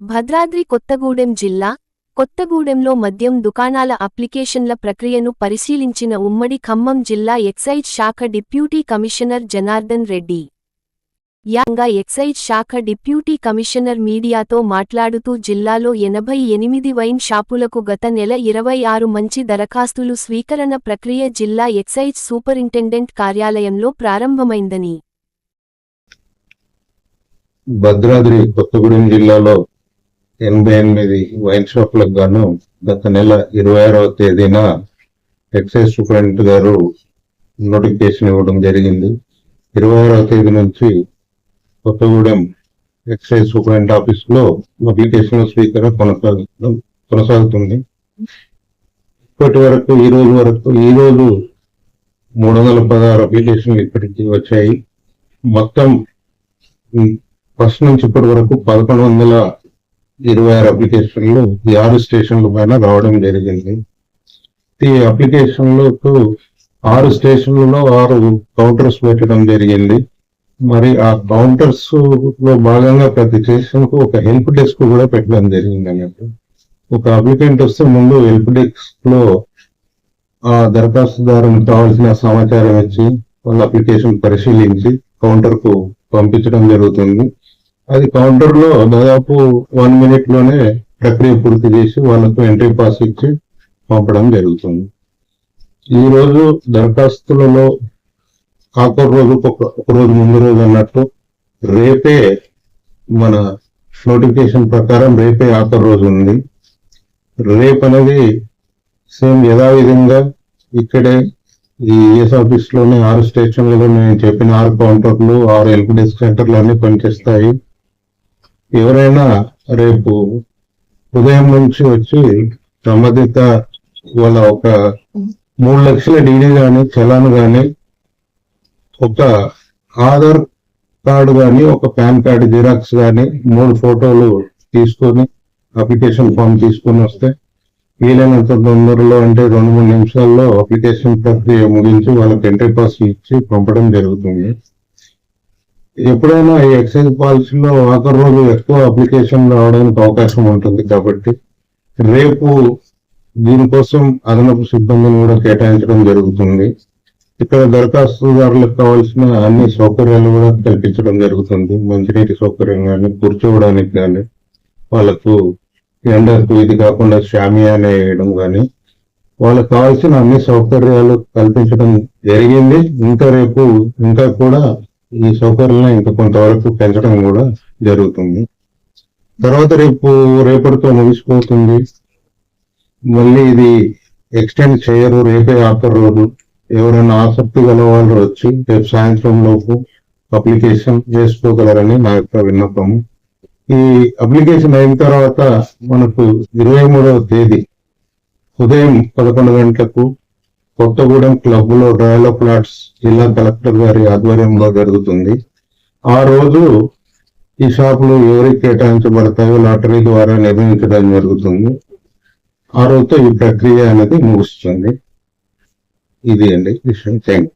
భద్రాద్రి కొత్తగూడెం జిల్లా కొత్తగూడెంలో మద్యం దుకాణాల అప్లికేషన్ల ప్రక్రియను పరిశీలించిన ఉమ్మడి ఖమ్మం జిల్లా ఎక్సైజ్ శాఖ డిప్యూటీ కమిషనర్ జనార్దన్ రెడ్డి. యాంగా ఎక్సైజ్ శాఖ డిప్యూటీ కమిషనర్ మీడియాతో మాట్లాడుతూ జిల్లాలో ఎనభై ఎనిమిది వైన్ షాపులకు గత నెల ఇరవై ఆరు మంచి దరఖాస్తులు స్వీకరణ ప్రక్రియ జిల్లా ఎక్సైజ్ సూపరింటెండెంట్ కార్యాలయంలో ప్రారంభమైందని. భద్రాద్రి కొత్తగూడెం జిల్లాలో ఎనభై ఎనిమిది వైన్ షాపులకు గాను గత నెల ఇరవై ఆరవ తేదీన ఎక్సైజ్ సూపరింటెండెంట్ గారు నోటిఫికేషన్ ఇవ్వడం జరిగింది. ఇరవై ఆరవ తేదీ నుంచి కొత్తగూడెం ఎక్సైజ్ సూపరింట్ ఆఫీస్లో అప్లికేషన్ స్పీకర్ కొనసాగు కొనసాగుతుంది. ఇప్పటి వరకు ఈ రోజు వరకు ఈ రోజు మూడు వందల పదహారు అప్లికేషన్లు ఇప్పటికి వచ్చాయి. మొత్తం ఫస్ట్ నుంచి ఇప్పటి వరకు పదకొండు వందల ఇరవై ఆరు అప్లికేషన్లు ఈ ఆరు స్టేషన్ల పైన రావడం జరిగింది. ఈ అప్లికేషన్లకు ఆరు స్టేషన్లలో ఆరు కౌంటర్స్ పెట్టడం జరిగింది. మరి ఆ కౌంటర్స్లో భాగంగా ప్రతి స్టేషన్కు ఒక హెల్ప్ డెస్క్ కూడా పెట్టడం జరిగింది అన్నట్టు. ఒక అప్లికెంట్ వస్తే ముందు హెల్ప్ డెస్క్లో ఆ దరఖాస్తుదారునికి కావాల్సిన సమాచారం ఇచ్చి వాళ్ళ అప్లికేషన్ పరిశీలించి కౌంటర్కు పంపించడం జరుగుతుంది. అది కౌంటర్లో దాదాపు వన్ మినిట్లోనే ప్రక్రియ పూర్తి చేసి వాళ్ళకు ఎంట్రీ పాస్ ఇచ్చి పంపడం జరుగుతుంది. ఈ రోజు దరఖాస్తులలో ఆఖరి రోజు ఒక ఒక రోజు ముందు రోజు అన్నట్టు రేపే మన నోటిఫికేషన్ ప్రకారం రేపే ఆఖరి రోజు ఉంది. రేపు అనేది సేమ్ యథావిధంగా ఇక్కడే ఈ ఈఎస్ ఆఫీస్లోనే ఆరు స్టేషన్లలో నేను చెప్పిన ఆరు కౌంటర్లు ఆరు హెల్ప్ డెస్క్ సెంటర్లు అన్ని పనిచేస్తాయి. ఎవరైనా రేపు ఉదయం నుంచి వచ్చి సంబంధిత వాళ్ళ ఒక మూడు లక్షల డీడీ కానీ చలాన్ కానీ ఒక ఆధార్ కార్డు కానీ ఒక పాన్ కార్డు జిరాక్స్ కానీ మూడు ఫోటోలు తీసుకొని అప్లికేషన్ ఫామ్ తీసుకొని వస్తే వీలైనంత తొందరలో అంటే రెండు మూడు నిమిషాల్లో అప్లికేషన్ ప్రక్రియ ముగించి వాళ్ళకి ఎంట్రీ పాస్ ఇచ్చి పంపడం జరుగుతుంది. ఎప్పుడైనా ఈ ఎక్సైజ్ పాలసీలో ఆఖరి రోజు ఎక్కువ అప్లికేషన్ రావడానికి అవకాశం ఉంటుంది కాబట్టి రేపు దీనికోసం అదనపు సిబ్బందిని కూడా కేటాయించడం జరుగుతుంది. ఇక్కడ దరఖాస్తుదారులకు కావాల్సిన అన్ని సౌకర్యాలు కూడా కల్పించడం జరుగుతుంది. మంచినీటి సౌకర్యం కానీ కూర్చోవడానికి కానీ వాళ్ళకు ఎండకు ఇది కాకుండా షామియానా వేయడం కానీ వాళ్ళకి కావాల్సిన అన్ని సౌకర్యాలు కల్పించడం జరిగింది. ఇంకా రేపు ఇంకా కూడా ఈ సౌకర్యాలను ఇంకా కొంతవరకు పెంచడం కూడా జరుగుతుంది. తర్వాత రేపు రేపటితో ముగిసిపోతుంది. మళ్ళీ ఇది ఎక్స్టెండ్ చేయరు రేపే ఆఫర్ రోజు ఎవరైనా ఆసక్తి గల వాళ్ళు వచ్చి రేపు సాయంత్రం లోపు అప్లికేషన్ చేసుకోగలరని నా యొక్క విన్నపం. ఈ అప్లికేషన్ అయిన తర్వాత మనకు ఇరవై మూడవ తేదీ ఉదయం పదకొండు గంటలకు కొత్తగూడెం క్లబ్లో రాయల ప్లాట్స్ జిల్లా కలెక్టర్ గారి ఆధ్వర్యంలో జరుగుతుంది. ఆ రోజు ఈ షాపులు ఎవరికి కేటాయించబడతాయో లాటరీ ద్వారా నిర్ణయించడం జరుగుతుంది. ఆ రోజుతో ఈ ప్రక్రియ అనేది ముగుస్తుంది. ఇది అండి. విషయం థ్యాంక్